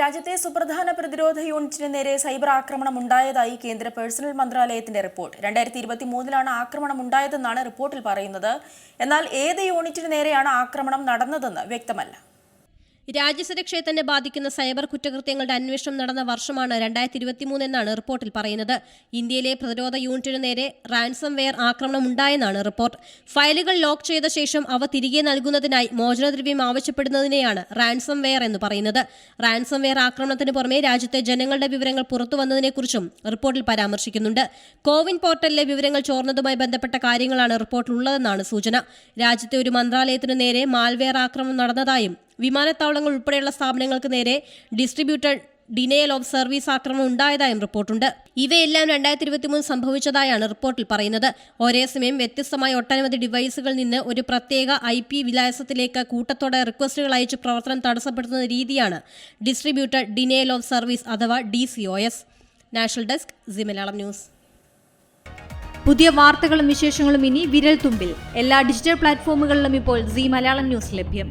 രാജ്യത്തെ സുപ്രധാന പ്രതിരോധ യൂണിറ്റിന് നേരെ സൈബർ ആക്രമണം ഉണ്ടായതായി കേന്ദ്ര പേഴ്സണൽ മന്ത്രാലയത്തിന്റെ റിപ്പോർട്ട്. രണ്ടായിരത്തി ഇരുപത്തി മൂന്നിലാണ് ആക്രമണം ഉണ്ടായതെന്നാണ് റിപ്പോർട്ടിൽ പറയുന്നത്. എന്നാൽ ഏത് യൂണിറ്റിന് നേരെയാണ് ആക്രമണം നടന്നതെന്ന് വ്യക്തമല്ല. രാജ്യസുരക്ഷയെ തന്നെ ബാധിക്കുന്ന സൈബർ കുറ്റകൃത്യങ്ങളുടെ അന്വേഷണം നടന്ന വർഷമാണ് രണ്ടായിരത്തി ഇരുപത്തിമൂന്ന് എന്നാണ് റിപ്പോർട്ടിൽ പറയുന്നത്. ഇന്ത്യയിലെ പ്രതിരോധ യൂണിറ്റിനു നേരെ റാൻസം വെയർ ആക്രമണം ഉണ്ടായെന്നാണ് റിപ്പോർട്ട്. ഫയലുകൾ ലോക്ക് ചെയ്ത ശേഷം അവ തിരികെ നൽകുന്നതിനായി മോചനദ്രവ്യം ആവശ്യപ്പെടുന്നതിനെയാണ് റാൻസം വെയർ എന്ന് പറയുന്നത്. റാൻസം വെയർ ആക്രമണത്തിന് പുറമെ രാജ്യത്തെ ജനങ്ങളുടെ വിവരങ്ങൾ പുറത്തു വന്നതിനെക്കുറിച്ചും റിപ്പോർട്ടിൽ പരാമർശിക്കുന്നുണ്ട്. കോവിൻ പോർട്ടലിലെ വിവരങ്ങൾ ചോർന്നതുമായി ബന്ധപ്പെട്ട കാര്യങ്ങളാണ് റിപ്പോർട്ടിലുള്ളതെന്നാണ് സൂചന. രാജ്യത്തെ ഒരു മന്ത്രാലയത്തിനു നേരെ മാൽവെയർ ആക്രമണം നടന്നതായും വിമാനത്താവളങ്ങൾ ഉൾപ്പെടെയുള്ള സ്ഥാപനങ്ങൾക്ക് നേരെ ഡിസ്ട്രിബ്യൂട്ടഡ് ഡിനയൽ ഓഫ് സർവീസ് ആക്രമണം ഉണ്ടായതായും റിപ്പോർട്ടുണ്ട്. ഇവയെല്ലാം രണ്ടായിരത്തി ഇരുപത്തിമൂന്ന് സംഭവിച്ചതായാണ് റിപ്പോർട്ടിൽ പറയുന്നത്. ഒരേ സമയം വ്യത്യസ്തമായ ഒട്ടനവധി ഡിവൈസുകളിൽ നിന്ന് ഒരു പ്രത്യേക ഐ പി വിലാസത്തിലേക്ക് കൂട്ടത്തോടെ റിക്വസ്റ്റുകൾ അയച്ച് പ്രവർത്തനം തടസ്സപ്പെടുത്തുന്ന രീതിയാണ് ഡിസ്ട്രിബ്യൂട്ടഡ് ഡിനയൽ ഓഫ് സർവീസ് അഥവാ D C O S national desk C Malayalam news പുതിയ വാർത്തകളും വിശേഷങ്ങളും ഇനി വിരൽ തുമ്പിൽ എല്ലാ ഡിജിറ്റൽ പ്ലാറ്റ്ഫോമുകളിലും ഇപ്പോൾ സി മലയാളം ന്യൂസ് ലഭ്യം.